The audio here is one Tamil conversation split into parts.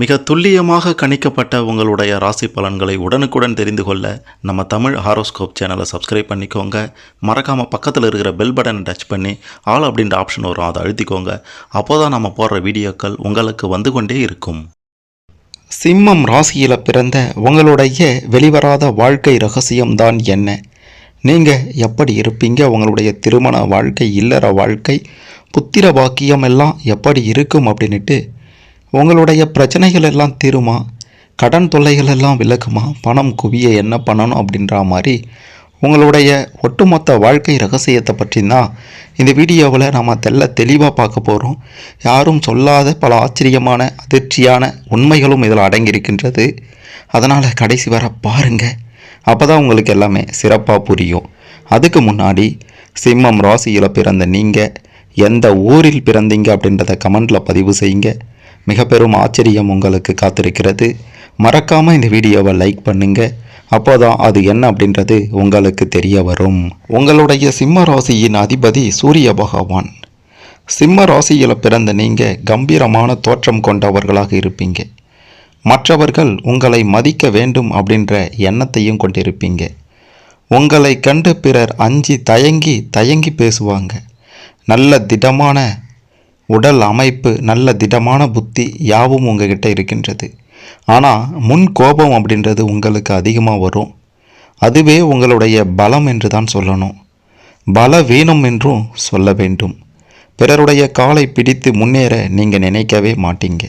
மிக துல்லியமாக கணிக்கப்பட்ட உங்களுடைய ராசி பலன்களை உடனுக்குடன் தெரிந்து கொள்ள நம்ம தமிழ் ஹாரோஸ்கோப் சேனலை சப்ஸ்கிரைப் பண்ணிக்கோங்க. மறக்காமல் பக்கத்தில் இருக்கிற பெல் பட்டனை டச் பண்ணி ஆல் அப்படின்ற ஆப்ஷன் வரும் அதை அழுத்திக்கோங்க. அப்போ தான் நம்ம போடுற வீடியோக்கள் உங்களுக்கு வந்து கொண்டே இருக்கும். சிம்மம் ராசியில் பிறந்த உங்களுடைய வெளிவராத வாழ்க்கை ரகசியம்தான் என்ன? நீங்கள் எப்படி இருப்பீங்க? உங்களுடைய திருமண வாழ்க்கை இல்லற வாழ்க்கை புத்திர பாக்கியம் எல்லாம் எப்படி இருக்கும் அப்படின்ட்டு உங்களுடைய பிரச்சனைகள் எல்லாம் தீருமா? கடன் தொல்லைகள் எல்லாம் விளக்குமா பணம் குவிய என்ன பண்ணணும் அப்படின்ற மாதிரி உங்களுடைய ஒட்டுமொத்த வாழ்க்கை ரகசியத்தை பற்றி தான் இந்த வீடியோவில் நாம் தெல்ல தெளிவாக பார்க்க போகிறோம். யாரும் சொல்லாத பல ஆச்சரியமான அதிர்ச்சியான உண்மைகளும் இதில் அடங்கியிருக்கின்றது. அதனால் கடைசி வர பாருங்கள் அப்போ தான் உங்களுக்கு எல்லாமே சிறப்பாக புரியும். அதுக்கு முன்னாடி சிம்மம் ராசியில் பிறந்த நீங்கள் எந்த ஊரில் பிறந்தீங்க அப்படின்றத கமெண்டில் பதிவு செய்யுங்க. மிக பெரும் ஆச்சரியம் உங்களுக்கு காத்திருக்கிறது. மறக்காமல் இந்த வீடியோவை லைக் பண்ணுங்க. அப்போதான் அது என்ன அப்படின்றது உங்களுக்கு தெரிய வரும். உங்களுடைய சிம்ம ராசியின் அதிபதி சூரிய பகவான். சிம்ம ராசியில் பிறந்த நீங்கள் கம்பீரமான தோற்றம் கொண்டவர்களாக இருப்பீங்க. மற்றவர்கள் உங்களை மதிக்க வேண்டும் அப்படின்ற எண்ணத்தையும் கொண்டிருப்பீங்க. உங்களை கண்டு பிறர் அஞ்சி தயங்கி தயங்கி பேசுவாங்க. நல்ல திடமான உடல் அமைப்பு நல்ல திடமான புத்தி யாவும் உங்ககிட்ட இருக்கின்றது. ஆனால் முன் கோபம் அப்படின்றது உங்களுக்கு அதிகமாக வரும். அதுவே உங்களுடைய பலம் என்று தான் சொல்லணும். பல வீணம் என்றும் சொல்ல வேண்டும். பிறருடைய காலை பிடித்து முன்னேற நீங்கள் நினைக்கவே மாட்டீங்க.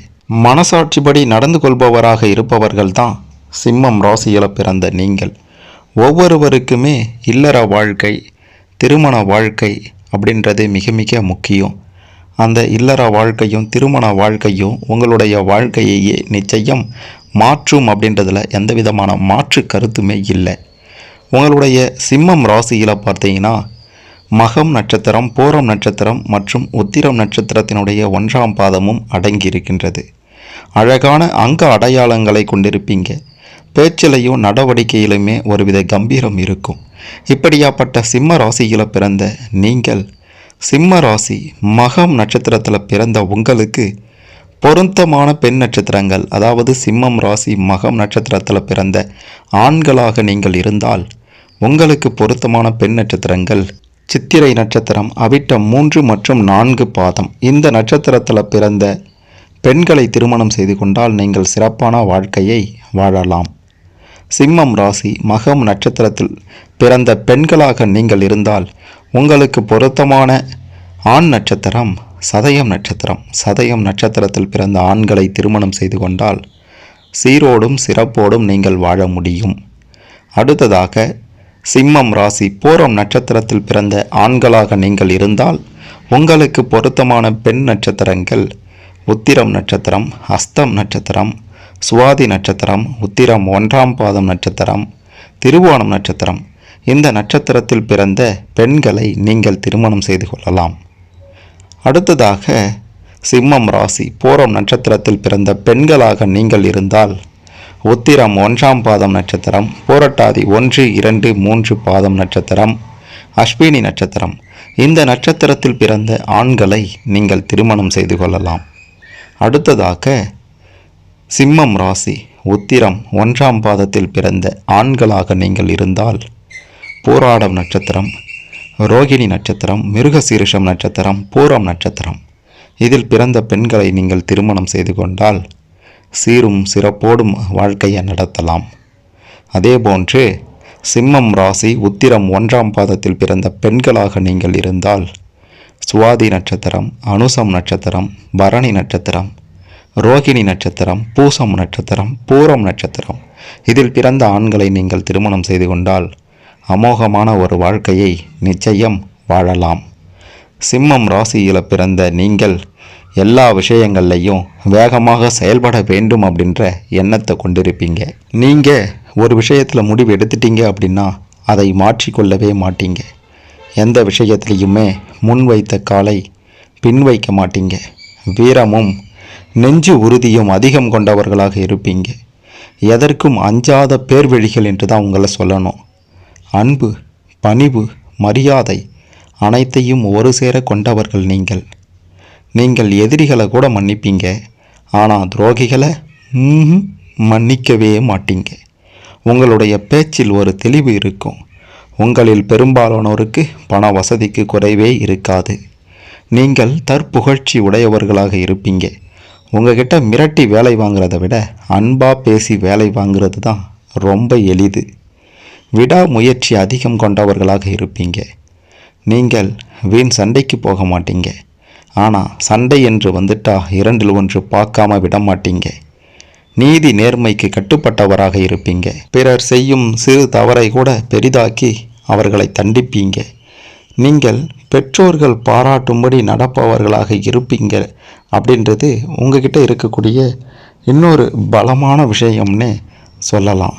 மனசாட்சிப்படி நடந்து கொள்பவராக இருப்பவர்கள் தான் சிம்மம் ராசியில் பிறந்த நீங்கள். ஒவ்வொருவருக்குமே இல்லற வாழ்க்கை திருமண வாழ்க்கை அப்படின்றது மிக மிக முக்கியம். அந்த இல்லற வாழ்க்கையும் திருமண வாழ்க்கையும் உங்களுடைய வாழ்க்கையையே நிச்சயம் மாற்றும் அப்படின்றதில் எந்த விதமான மாற்று கருத்துமே இல்லை. உங்களுடைய சிம்மம் ராசியில் பார்த்தீங்கன்னா மகம் நட்சத்திரம் போரம் நட்சத்திரம் மற்றும் உத்திரம் நட்சத்திரத்தினுடைய ஒன்றாம் பாதமும் அடங்கி இருக்கின்றது அழகான அங்க அடையாளங்களை கொண்டிருப்பீங்க. பேச்சிலையும் நடவடிக்கையிலுமே ஒருவித கம்பீரம் இருக்கும். இப்படியாப்பட்ட சிம்ம ராசியில் பிறந்த நீங்கள் சிம்ம ராசி மகம் நட்சத்திரத்தில் பிறந்த உங்களுக்கு பொருத்தமான பெண் நட்சத்திரங்கள் அதாவது சிம்மம் ராசி மகம் நட்சத்திரத்தில் பிறந்த ஆண்களாக நீங்கள் இருந்தால் உங்களுக்கு பொருத்தமான பெண் நட்சத்திரங்கள் சித்திரை நட்சத்திரம் அவிட்டம் மூன்று மற்றும் நான்கு பாதம். இந்த நட்சத்திரத்தில் பிறந்த பெண்களை திருமணம் செய்து கொண்டால் நீங்கள் சிறப்பான வாழ்க்கையை வாழலாம். சிம்மம் ராசி மகம் நட்சத்திரத்தில் பிறந்த பெண்களாக நீங்கள் இருந்தால் உங்களுக்கு பொருத்தமான ஆண் நட்சத்திரம் சதயம் நட்சத்திரம். சதயம் நட்சத்திரத்தில் பிறந்த ஆண்களை திருமணம் செய்து கொண்டால் சீரோடும் சிறப்போடும் நீங்கள் வாழ முடியும். அடுத்ததாக சிம்மம் ராசி பூரம் நட்சத்திரத்தில் பிறந்த ஆண்களாக நீங்கள் இருந்தால் உங்களுக்கு பொருத்தமான பெண் நட்சத்திரங்கள் உத்திரம் நட்சத்திரம் ஹஸ்தம் நட்சத்திரம் சுவாதி நட்சத்திரம் உத்திரம் ஒன்றாம் பாதம் நட்சத்திரம் திருவோணம் நட்சத்திரம். இந்த நட்சத்திரத்தில் பிறந்த பெண்களை நீங்கள் திருமணம் செய்து கொள்ளலாம். அடுத்ததாக சிம்மம் ராசி பூரம் நட்சத்திரத்தில் பிறந்த பெண்களாக நீங்கள் இருந்தால் உத்திரம் ஒன்றாம் பாதம் நட்சத்திரம் பூரட்டாதி ஒன்று இரண்டு மூன்று பாதம் நட்சத்திரம் அஸ்வினி நட்சத்திரம். இந்த நட்சத்திரத்தில் பிறந்த ஆண்களை நீங்கள் திருமணம் செய்து கொள்ளலாம். அடுத்ததாக சிம்மம் ராசி உத்திரம் ஒன்றாம் பாதத்தில் பிறந்த ஆண்களாக நீங்கள் இருந்தால் பூராடம் நட்சத்திரம் ரோகிணி நட்சத்திரம் மிருகசீரிஷம் நட்சத்திரம் பூரம் நட்சத்திரம். இதில் பிறந்த பெண்களை நீங்கள் திருமணம் செய்து கொண்டால் சீரும் சிறப்போடும் வாழ்க்கையை நடத்தலாம். அதேபோன்று சிம்மம் ராசி உத்திரம் ஒன்றாம் பாதத்தில் பிறந்த பெண்களாக நீங்கள் இருந்தால் சுவாதி நட்சத்திரம் அனுசம் நட்சத்திரம் பரணி நட்சத்திரம் ரோகிணி நட்சத்திரம் பூசம் நட்சத்திரம் பூரம் நட்சத்திரம். இதில் பிறந்த ஆண்களை நீங்கள் திருமணம் செய்து கொண்டால் அமோகமான ஒரு வாழ்க்கையை நிச்சயம் வாழலாம். சிம்மம் ராசியில் பிறந்த நீங்கள் எல்லா விஷயங்கள்லையும் வேகமாக செயல்பட வேண்டும் அப்படின்ற எண்ணத்தை கொண்டிருப்பீங்க. நீங்கள் ஒரு விஷயத்தில் முடிவு எடுத்துட்டீங்க அப்படின்னா அதை மாற்றிக்கொள்ளவே மாட்டீங்க. எந்த விஷயத்துலையுமே முன் வைத்த காலை பின் வைக்க மாட்டீங்க. வீரமும் நெஞ்சு உறுதியும் அதிகம் கொண்டவர்களாக இருப்பீங்க. எதற்கும் அஞ்சாத பேர்வழிகள் என்று தான் உங்களை சொல்லணும். அன்பு பணிவு மரியாதை அனைத்தையும் ஒரு சேர கொண்டவர்கள் நீங்கள். நீங்கள் எதிரிகளை கூட மன்னிப்பீங்க. ஆனால் துரோகிகளை மன்னிக்கவே மாட்டீங்க. உங்களுடைய பேச்சில் ஒரு தெளிவு இருக்கும். உங்களில் பெரும்பாலானோருக்கு பண வசதிக்கு குறைவே இருக்காது. நீங்கள் தற்புகழ்ச்சி உடையவர்களாக இருப்பீங்க. உங்ககிட்ட மிரட்டி வேலை வாங்குறத விட அன்பாக பேசி வேலை வாங்குறது தான் ரொம்ப எளிது. விடாமுயற்சி அதிகம் கொண்டவர்களாக இருப்பீங்க. நீங்கள் வீண் சண்டைக்கு போக மாட்டீங்க. ஆனால் சண்டை என்று வந்துட்டா இரண்டில் ஒன்று பார்க்காம விட மாட்டீங்க நீதி நேர்மைக்கு கட்டுப்பட்டவராக இருப்பீங்க. பிறர் செய்யும் சிறு தவறை கூட பெரிதாக்கி அவர்களை தண்டிப்பீங்க. நீங்கள் பெற்றோர்கள் பாராட்டும்படி நடப்பவர்களாக இருப்பீங்க அப்படின்றது உங்ககிட்ட இருக்கக்கூடிய இன்னொரு பலமான விஷயம்னு சொல்லலாம்.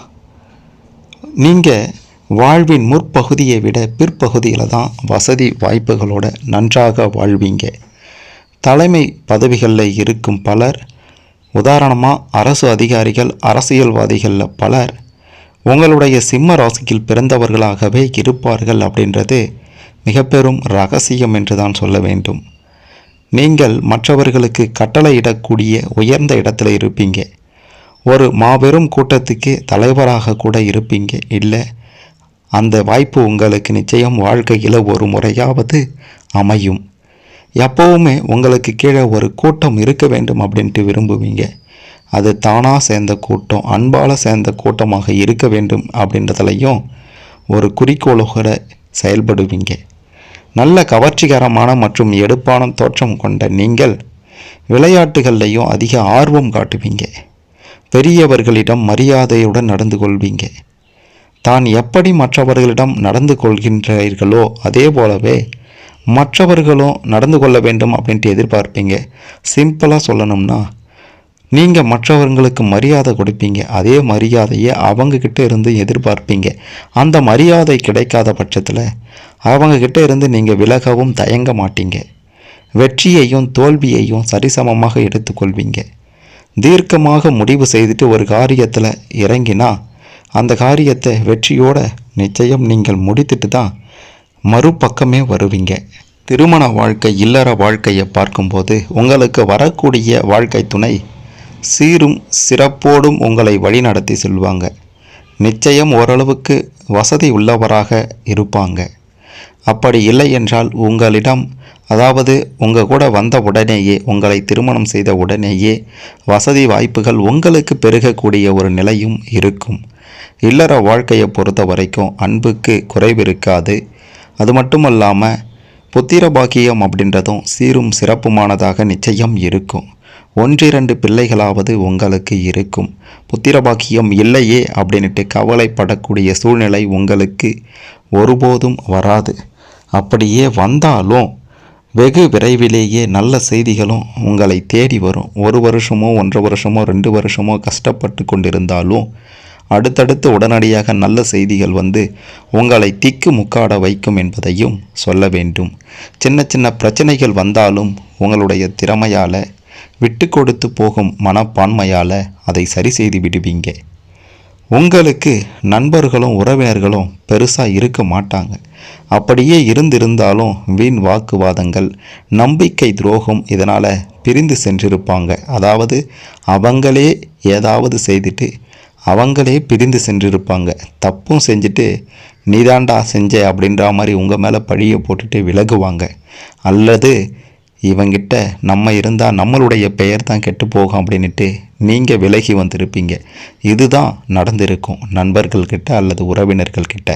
நீங்கள் வாழ்வின் முற்பகுதியை விட பிற்பகுதியில் தான் வசதி வாய்ப்புகளோட நன்றாக வாழ்வீங்க. தலைமை பதவிகளில் இருக்கும் பலர் உதாரணமாக அரசு அதிகாரிகள் அரசியல்வாதிகளில் பலர் உங்களுடைய சிம்ம ராசியில் பிறந்தவர்களாகவே இருப்பார்கள் அப்படின்றது மிக பெரும் ரகசியம் என்று தான் சொல்ல வேண்டும். நீங்கள் மற்றவர்களுக்கு கட்டளையிடக்கூடிய உயர்ந்த இடத்துல இருப்பீங்க. ஒரு மாபெரும் கூட்டத்துக்கு தலைவராக கூட இருப்பீங்க இல்லை? அந்த வாய்ப்பு உங்களுக்கு நிச்சயம் வாழ்க்கையில் ஒரு முறையாவது அமையும். எப்போவுமே உங்களுக்கு கீழே ஒரு கூட்டம் இருக்க வேண்டும் அப்படின்ட்டு விரும்புவீங்க. அது தானாக சேர்ந்த கூட்டம் அன்பால் சேர்ந்த கூட்டமாக இருக்க வேண்டும் அப்படின்றதுலையும் ஒரு குறிக்கோளோட செயல்படுவீங்க. நல்ல கவர்ச்சிகரமான மற்றும் எடுப்பான தோற்றம் கொண்ட நீங்கள் விளையாட்டுகள்லையும் அதிக ஆர்வம் காட்டுவீங்க. பெரியவர்களிடம் மரியாதையுடன் நடந்து கொள்வீங்க. தான் எப்படி மற்றவர்களிடம் நடந்து கொள்கின்றீர்களோ அதே போலவே மற்றவர்களும் நடந்து கொள்ள வேண்டும் அப்படின்ட்டு எதிர்பார்ப்பீங்க. சிம்பிளாக சொல்லணும்னா நீங்கள் மற்றவர்களுக்கு மரியாதை கொடுப்பீங்க. அதே மரியாதையை அவங்கக்கிட்ட இருந்து எதிர்பார்ப்பீங்க. அந்த மரியாதை கிடைக்காத பட்சத்தில் அவங்கக்கிட்ட இருந்து நீங்கள் விலகவும் தயங்க மாட்டீங்க. வெற்றியையும் தோல்வியையும் சரிசமமாக எடுத்துக்கொள்வீங்க. தீர்க்கமாக முடிவு செய்துட்டு ஒரு காரியத்தில் இறங்கினா அந்த காரியத்தை வெற்றியோட நிச்சயம் நீங்கள் முடித்துட்டு தான் மறுபக்கமே வருவீங்க. திருமண வாழ்க்கை இல்லற வாழ்க்கையை பார்க்கும்போது உங்களுக்கு வரக்கூடிய வாழ்க்கை துணை சீரும் சிறப்போடும் உங்களை வழிநடத்தி செல்வாங்க. நிச்சயம் ஓரளவுக்கு வசதி உள்ளவராக இருப்பாங்க. அப்படி இல்லை என்றால் உங்களிடம் அதாவது உங்கள் கூட வந்த உடனேயே உங்களை திருமணம் செய்த உடனேயே வசதி வாய்ப்புகள் உங்களுக்கு பெருகக்கூடிய ஒரு நிலையும் இருக்கும். இல்லற வாழ்க்கையை பொறுத்த வரைக்கும் அன்புக்கு குறைவு இருக்காது. அது மட்டுமல்லாமல் புத்திர பாக்கியம் அப்படின்றதும் சீரும் சிறப்புமானதாக நிச்சயம் இருக்கும். ஒன்றிரண்டு பிள்ளைகளாவது உங்களுக்கு இருக்கும். புத்திர பாக்கியம் இல்லையே அப்படின்ட்டு கவலைப்படக்கூடிய சூழ்நிலை உங்களுக்கு ஒருபோதும் வராது. அப்படியே வந்தாலும் வெகு விரைவிலேயே நல்ல செய்திகளும் உங்களை தேடி வரும். ஒரு வருஷமோ ஒன்றரை வருஷமோ ரெண்டு வருஷமோ கஷ்டப்பட்டு கொண்டிருந்தாலும் அடுத்தடுத்து உடனடியாக நல்ல செய்திகள் வந்து உங்களை திக்கு முக்காட வைக்கும் என்பதையும் சொல்ல வேண்டும். சின்ன சின்ன பிரச்சனைகள் வந்தாலும் உங்களுடைய திறமையால் விட்டு கொடுத்து போகும் மனப்பான்மையால் அதை சரி செய்து விடுவீங்க. உங்களுக்கு நண்பர்களும் உறவினர்களும் பெருசாக இருக்க மாட்டாங்க. அப்படியே இருந்திருந்தாலும் வீண் வாக்குவாதங்கள் நம்பிக்கை துரோகம் இதனால் பிரிந்து சென்றிருப்பாங்க. அதாவது அவங்களே ஏதாவது செய்துட்டு அவங்களே பிரிந்து சென்றிருப்பாங்க. தப்பும் செஞ்சுட்டு நீதாண்டா செஞ்ச அப்படின்ற மாதிரி உங்கள் மேலே பழியை போட்டுட்டு விலகுவாங்க. அல்லது இவங்கிட்ட நம்ம இருந்தால் நம்மளுடைய பெயர் தான் கெட்டு போகும் அப்படின்ட்டு நீங்கள் விலகி வந்திருப்பீங்க. இதுதான் நடந்திருக்கும் நண்பர்கள்கிட்ட அல்லது உறவினர்கள்கிட்ட.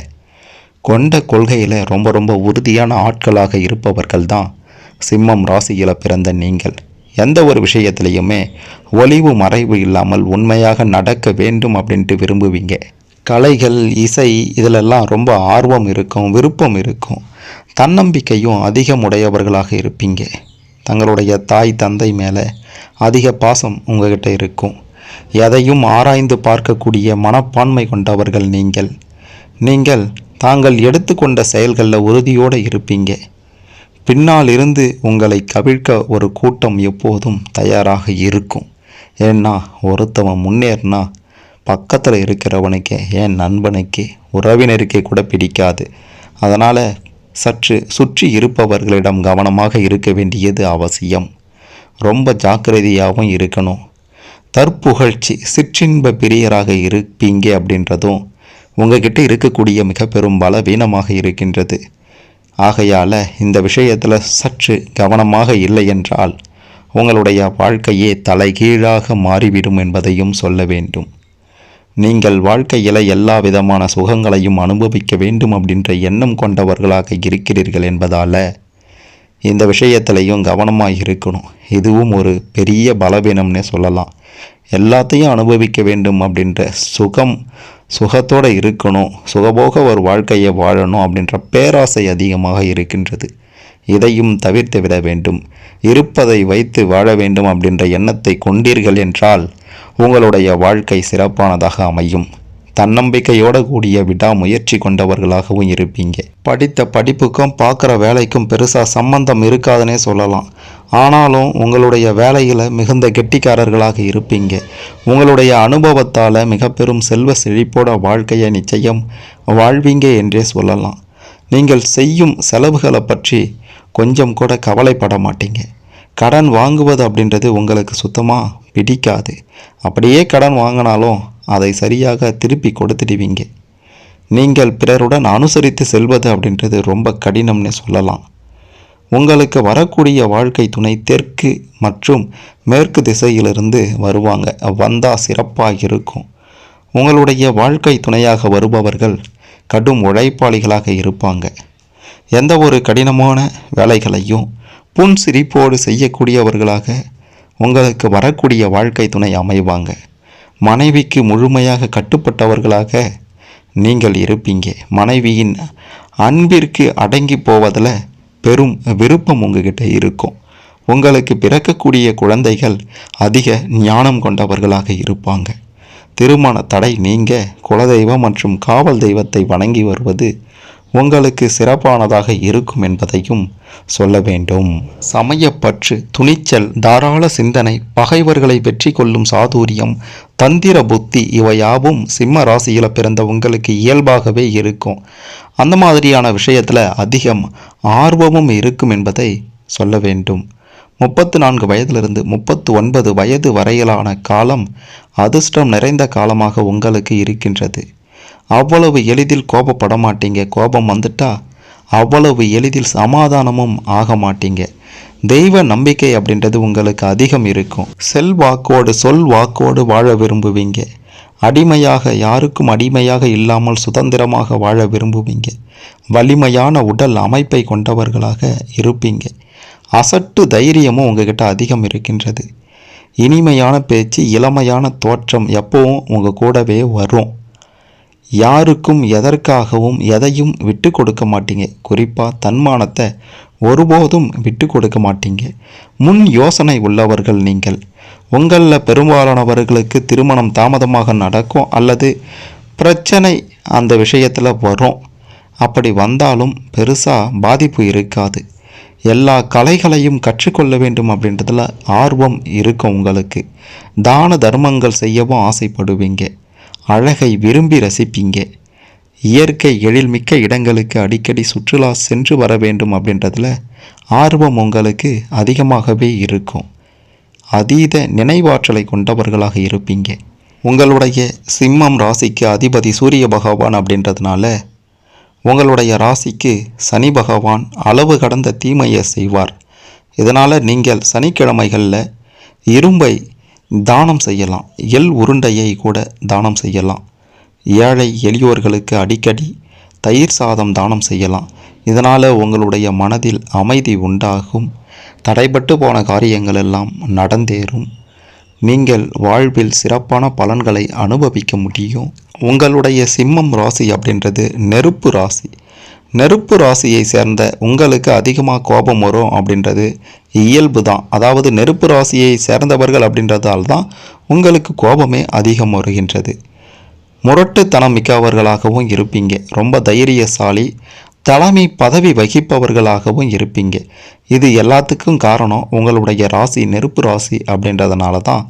கொண்ட கொள்கையில் ரொம்ப ரொம்ப உறுதியான ஆட்களாக இருப்பவர்கள் தான் சிம்மம் ராசியில் பிறந்த நீங்கள். எந்த ஒரு விஷயத்திலையுமே ஒளிவு மறைவு இல்லாமல் உண்மையாக நடக்க வேண்டும் அப்படின்ட்டு விரும்புவீங்க. கலைகள் இசை இதிலெல்லாம் ரொம்ப ஆர்வம் இருக்கும் விருப்பம் இருக்கும். தன்னம்பிக்கையும் அதிகம் உடையவர்களாக இருப்பீங்க. தங்களுடைய தாய் தந்தை மேலே அதிக பாசம் உங்ககிட்ட இருக்கும். எதையும் ஆராய்ந்து பார்க்கக்கூடிய மனப்பான்மை கொண்டவர்கள் நீங்கள். நீங்கள் தாங்கள் எடுத்துக்கொண்ட செயல்களில் உறுதியோடு இருப்பீங்க. பின்னால் இருந்து உங்களை கவிழ்க்க ஒரு கூட்டம் எப்போதும் தயாராக இருக்கும். ஏன்னா ஒருத்தவன் முன்னேறினா பக்கத்தில் இருக்கிறவனுக்கே என் நண்பனுக்கே உறவினருக்கே கூட பிடிக்காது. அதனால் சற்று சுற்றி இருப்பவர்களிடம் கவனமாக இருக்க வேண்டியது அவசியம். ரொம்ப ஜாக்கிரதையாகவும் இருக்கணும். தற்புகழ்ச்சி சிற்றின்ப பிரியராக இருப்பீங்க அப்படின்றதும் உங்ககிட்ட இருக்கக்கூடிய மிக பெரும் பலவீனமாக இருக்கின்றது. ஆகையால் இந்த விஷயத்தில் சற்று கவனமாக இல்லை என்றால் உங்களுடைய வாழ்க்கையே தலைகீழாக மாறிவிடும் என்பதையும் சொல்ல வேண்டும். நீங்கள் வாழ்க்கையில் எல்லா விதமான சுகங்களையும் அனுபவிக்க வேண்டும் அப்படின்ற எண்ணம் கொண்டவர்களாக இருக்கிறீர்கள் என்பதால் இந்த விஷயத்திலையும் கவனமாக இருக்கணும். இதுவும் ஒரு பெரிய பலவீனம்னே சொல்லலாம். எல்லாத்தையும் அனுபவிக்க வேண்டும் அப்படின்ற சுகம் சுகத்தோடு இருக்கணும். சுகபோக ஒரு வாழ்க்கையை வாழணும் அப்படின்ற பேராசை அதிகமாக இருக்கின்றது. இதையும் தவிர்த்து விட வேண்டும். இருப்பதை வைத்து வாழ வேண்டும் அப்படின்ற எண்ணத்தை கொண்டீர்கள் என்றால் உங்களுடைய வாழ்க்கை சிறப்பானதாக அமையும். தன்னம்பிக்கையோட கூடிய விடாமுயற்சி கொண்டவர்களாகவும் இருப்பீங்க. படித்த படிப்புக்கும் பார்க்குற வேலைக்கும் பெருசாக சம்பந்தம் இருக்காதுன்னே சொல்லலாம். ஆனாலும் உங்களுடைய வேலையில் மிகுந்த கெட்டிக்காரர்களாக இருப்பீங்க. உங்களுடைய அனுபவத்தால் மிக பெரும் செல்வ செழிப்போட வாழ்க்கையை நிச்சயம் வாழ்வீங்க என்றே சொல்லலாம். நீங்கள் செய்யும் செலவுகளை பற்றி கொஞ்சம் கூட கவலைப்பட மாட்டீங்க. கடன் வாங்குவது அப்படின்றது உங்களுக்கு சுத்தமாக பிடிக்காது. அப்படியே கடன் வாங்கினாலும் அதை சரியாக திருப்பி கொடுத்துடுவீங்க. நீங்கள் பிறருடன் அனுசரித்து செல்வது அப்படின்றது ரொம்ப கடினம்னு சொல்லலாம். உங்களுக்கு வரக்கூடிய வாழ்க்கை துணை தெற்கு மற்றும் மேற்கு திசையிலிருந்து வருவாங்க. வந்தால் சிறப்பாக இருக்கும். உங்களுடைய வாழ்க்கை துணையாக வருபவர்கள் கடும் உழைப்பாளிகளாக இருப்பாங்க. எந்த ஒரு கடினமான வேலைகளையும் புன் சிரிப்போடு செய்யக்கூடியவர்களாக உங்களுக்கு வரக்கூடிய வாழ்க்கை துணை அமைவாங்க. மனைவிக்கு முழுமையாக கட்டுப்பட்டவர்களாக நீங்கள் இருப்பீங்க. மனைவியின் அன்பிற்கு அடங்கி போவதில் பெரும் விருப்பம் உங்ககிட்ட இருக்கும். உங்களுக்கு பிறக்கக்கூடிய குழந்தைகள் அதிக ஞானம் கொண்டவர்களாக இருப்பாங்க. திருமண தடை நீங்க குலதெய்வம் மற்றும் காவல் தெய்வத்தை வணங்கி வருவது உங்களுக்கு சிறப்பானதாக இருக்கும் என்பதையும் சொல்ல வேண்டும். சமயப்பற்று துணிச்சல் தாராள சிந்தனை பகைவர்களை வெற்றி கொள்ளும் சாதுரியம் தந்திர புத்தி இவையாவும் சிம்ம ராசியில் பிறந்த உங்களுக்கு இயல்பாகவே இருக்கும். அந்த மாதிரியான விஷயத்தில் அதிகம் ஆர்வமும் இருக்கும் என்பதை சொல்ல வேண்டும். முப்பத்து நான்கு வயதிலிருந்து முப்பத்து ஒன்பது வயது வரையிலான காலம் அதிர்ஷ்டம் நிறைந்த காலமாக உங்களுக்கு இருக்கின்றது. அவ்வளவு எளிதில் கோபப்பட மாட்டீங்க கோபம் வந்துட்டா அவ்வளவு எளிதில் சமாதானமும் ஆக மாட்டீங்க தெய்வ நம்பிக்கை அப்படின்றது உங்களுக்கு அதிகம் இருக்கும். செல் வாக்கோடு சொல் வாக்கோடு வாழ விரும்புவீங்க. அடிமையாக யாருக்கும் அடிமையாக இல்லாமல் சுதந்திரமாக வாழ விரும்புவீங்க. வலிமையான உடல் அமைப்பை கொண்டவர்களாக இருப்பீங்க. அசட்டு தைரியமும் உங்ககிட்ட அதிகம் இருக்கின்றது. இனிமையான பேச்சு இளமையான தோற்றம் எப்பவும் உங்கள் கூடவே வரும். யாருக்கும் எதற்காகவும் எதையும் விட்டு கொடுக்க மாட்டீங்க. குறிப்பாக தன்மானத்தை ஒருபோதும் விட்டு கொடுக்க மாட்டீங்க. முன் யோசனை உள்ளவர்கள் நீங்கள். உங்களில் பெரும்பாலானவர்களுக்கு திருமணம் தாமதமாக நடக்கும் அல்லது பிரச்சனை அந்த விஷயத்தில் வரும். அப்படி வந்தாலும் பெருசாக பாதிப்பு இருக்காது. எல்லா கலைகளையும் கற்றுக்கொள்ள வேண்டும் அப்படின்றதுல ஆர்வம் இருக்கும் உங்களுக்கு. தான தர்மங்கள் செய்யவும் ஆசைப்படுவீங்க. அழகை விரும்பி ரசிப்பீங்க. இயற்கை எழில்மிக்க இடங்களுக்கு அடிக்கடி சுற்றுலா சென்று வர வேண்டும் அப்படின்றதுல ஆர்வம் உங்களுக்கு அதிகமாகவே இருக்கும். அதீத நினைவாற்றலை கொண்டவர்களாக இருப்பீங்க. உங்களுடைய சிம்மம் ராசிக்கு அதிபதி சூரிய பகவான் அப்படின்றதுனால உங்களுடைய ராசிக்கு சனி பகவான் அளவு கடந்த தீமையை செய்வார். இதனால் நீங்கள் சனிக்கிழமைகளில் இரும்பை தானம் செய்யலாம். எள் உருண்டையை கூட தானம் செய்யலாம். ஏழை எளியோர்களுக்கு அடிக்கடி தயிர் சாதம் தானம் செய்யலாம். இதனால் உங்களுடைய மனதில் அமைதி உண்டாகும். தடைபட்டு போன காரியங்கள் எல்லாம் நடந்தேறும். நீங்கள் வாழ்வில் சிறப்பான பலன்களை அனுபவிக்க முடியும். உங்களுடைய சிம்மம் ராசி அப்படின்றது நெருப்பு ராசி. நெருப்பு ராசியை சேர்ந்த உங்களுக்கு அதிகமாக கோபம் வரும் அப்படின்றது இயல்பு தான் அதாவது நெருப்பு ராசியை சேர்ந்தவர்கள் அப்படின்றதால் தான் உங்களுக்கு கோபமே அதிகம் வருகின்றது. முரட்டுத்தனம் மிக்கவர்களாகவும் இருப்பீங்க. ரொம்ப தைரியசாலி தலைமை பதவி வகிப்பவர்களாகவும் இருப்பீங்க. இது எல்லாத்துக்கும் காரணம் உங்களுடைய ராசி நெருப்பு ராசி அப்படின்றதுனால தான்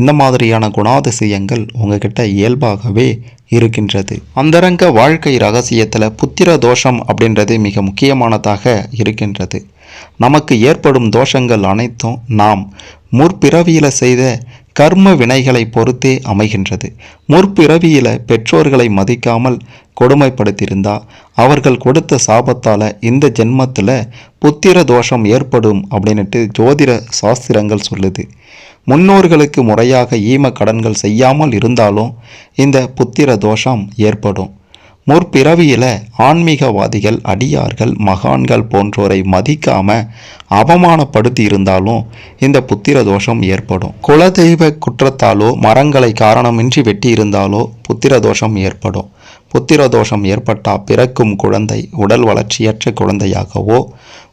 இந்த மாதிரியான குணாதிசயங்கள் உங்ககிட்ட இயல்பாகவே இருக்கின்றது. அந்தரங்க வாழ்க்கை ரகசியத்தில் புத்திர தோஷம் அப்படின்றது மிக முக்கியமானதாக இருக்கின்றது. நமக்கு ஏற்படும் தோஷங்கள் அனைத்தும் நாம் முற்பிறவியில் செய்த கர்ம வினைகளை பொறுத்தே அமைகின்றது. முற்பிறவியில பெற்றோர்களை மதிக்காமல் கொடுமைப்படுத்தியிருந்தா அவர்கள் கொடுத்த சாபத்தால் இந்த ஜென்மத்தில் புத்திர தோஷம் ஏற்படும் அப்படின்னுட்டு ஜோதிட சாஸ்திரங்கள் சொல்லுது. முன்னோர்களுக்கு முறையாக ஈம கடன்கள் செய்யாமல் இருந்தாலும் இந்த புத்திர தோஷம் ஏற்படும். முற்பிறவியில ஆன்மீகவாதிகள் அடியார்கள் மகான்கள் போன்றோரை மதிக்காம அவமானப்படுத்தி இருந்தாலும் இந்த புத்திர தோஷம் ஏற்படும். குலதெய்வ குற்றத்தாலோ மரங்களை காரணமின்றி வெட்டி இருந்தாலோ புத்திர தோஷம் ஏற்படும். புத்திர தோஷம் ஏற்பட்டால் பிறக்கும் குழந்தை உடல் வளர்ச்சியற்ற குழந்தையாகவோ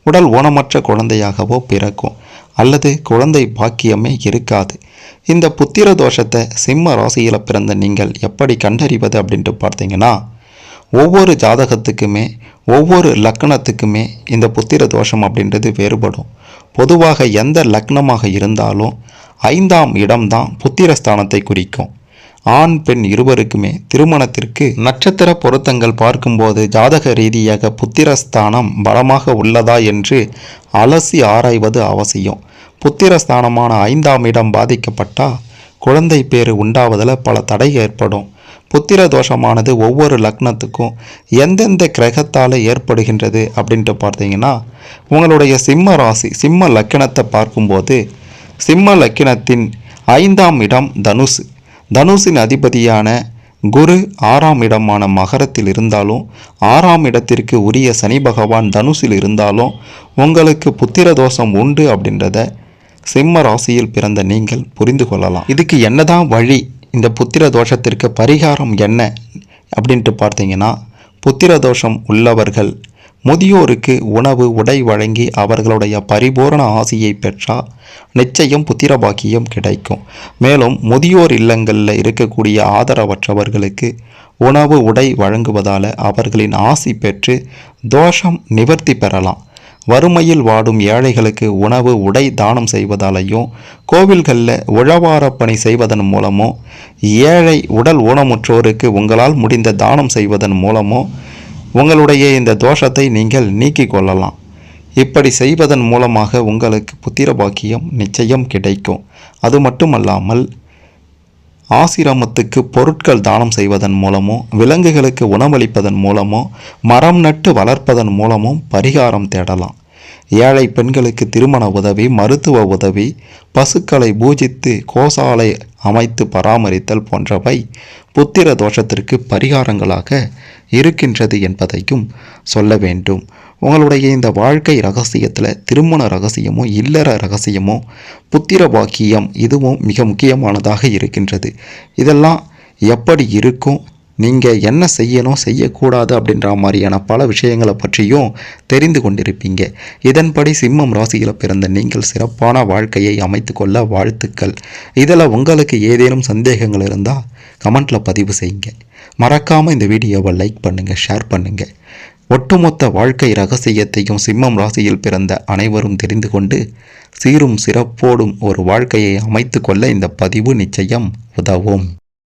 உடல் ஊனமற்ற குழந்தையாகவோ பிறக்கும். அல்லது குழந்தை பாக்கியமே இருக்காது. இந்த புத்திர தோஷத்தை சிம்ம ராசியில் பிறந்த நீங்கள் எப்படி கண்டறிவது அப்படின்ட்டு பார்த்தீங்கன்னா ஒவ்வொரு ஜாதகத்துக்குமே ஒவ்வொரு லக்னத்துக்குமே இந்த புத்திர தோஷம் அப்படின்றது வேறுபடும். பொதுவாக எந்த லக்னமாக இருந்தாலும் ஐந்தாம் இடம்தான் புத்திர ஸ்தானத்தை குறிக்கும். ஆண் பெண் இருவருக்குமே திருமணத்திற்கு நட்சத்திர பொருத்தங்கள் பார்க்கும்போது ஜாதக ரீதியாக புத்திரஸ்தானம் பலமாக உள்ளதா என்று அலசி ஆராய்வது அவசியம். புத்திரஸ்தானமான ஐந்தாம் இடம் பாதிக்கப்பட்டால் குழந்தை பேறு உண்டாவதில் பல தடை ஏற்படும். புத்திர தோஷமானது ஒவ்வொரு லக்னத்துக்கும் எந்தெந்த கிரகத்தால் ஏற்படுகின்றது அப்படின்ட்டு பார்த்தீங்கன்னா உங்களுடைய சிம்ம ராசி சிம்ம லக்கணத்தை பார்க்கும்போது சிம்ம லக்கணத்தின் ஐந்தாம் இடம் தனுசு. தனுசின் அதிபதியான குரு ஆறாம் இடமான மகரத்தில் இருந்தாலும் ஆறாம் இடத்திற்கு உரிய சனி பகவான் தனுசில் இருந்தாலும் உங்களுக்கு புத்திர தோஷம் உண்டு அப்படின்றத சிம்ம ராசியில் பிறந்த நீங்கள் புரிந்து கொள்ளலாம். இதுக்கு என்னதான் வழி? இந்த புத்திர தோஷத்திற்கு பரிகாரம் என்ன அப்படின்ட்டு பார்த்தீங்கன்னா புத்திர தோஷம் உள்ளவர்கள் முதியோருக்கு உணவு உடை வழங்கி அவர்களுடைய பரிபூரண ஆசியை பெற்றால் நிச்சயம் புத்திர பாக்கியம் கிடைக்கும். மேலும் முதியோர் இல்லங்களில் இருக்கக்கூடிய ஆதரவற்றவர்களுக்கு உணவு உடை வழங்குவதால் அவர்களின் ஆசி பெற்று தோஷம் நிவர்த்தி பெறலாம். வறுமையில் வாடும் ஏழைகளுக்கு உணவு உடை தானம் செய்வதாலையும் கோவில்களில் உழவாரப் பணி செய்வதன் மூலமோ ஏழை உடல் ஊனமுற்றோருக்கு உங்களால் முடிந்த தானம் செய்வதன் மூலமோ உங்களுடைய இந்த தோஷத்தை நீங்கள் நீக்கிக் கொள்ளலாம். இப்படி செய்வதன் மூலமாக உங்களுக்கு புத்திர பாக்கியம் நிச்சயம் கிடைக்கும். அது மட்டுமல்லாமல் ஆசிரமத்துக்கு பொருட்கள் தானம் செய்வதன் மூலமோ விலங்குகளுக்கு உணவளிப்பதன் மூலமோ மரம் நட்டு வளர்ப்பதன் மூலமும் பரிகாரம் தேடலாம். ஏழை பெண்களுக்கு திருமண உதவி மருத்துவ உதவி பசுக்களை பூஜித்து கோசாலை அமைத்து பராமரித்தல் போன்றவை புத்திர தோஷத்திற்கு பரிகாரங்களாக இருக்கின்றது என்பதையும் சொல்ல வேண்டும். உங்களுடைய இந்த வாழ்க்கை ரகசியத்தில் திருமண ரகசியமோ இல்லற ரகசியமோ புத்திர பாக்கியம் இதுவும் மிக முக்கியமானதாக இருக்கின்றது. இதெல்லாம் எப்படி இருக்கும்? நீங்கள் என்ன செய்யணும்? செய்யக்கூடாது அப்படின்ற மாதிரியான பல விஷயங்களை பற்றியும் தெரிந்து கொண்டிருப்பீங்க. இதன்படி சிம்மம் ராசியில் பிறந்த நீங்கள் சிறப்பான வாழ்க்கையை அமைத்துக்கொள்ள வாழ்த்துக்கள். இதில் உங்களுக்கு ஏதேனும் சந்தேகங்கள் இருந்தால் கமெண்ட்டில் பதிவு செய்யுங்க. மறக்காமல் இந்த வீடியோவை லைக் பண்ணுங்கள் ஷேர் பண்ணுங்கள் ஒட்டுமொத்த வாழ்க்கை ரகசியத்தையும் சிம்மம் ராசியில் பிறந்த அனைவரும் தெரிந்து கொண்டு சீரும் சிறப்போடும் ஒரு வாழ்க்கையை அமைத்து கொள்ள இந்த பதிவு நிச்சயம் உதவும்.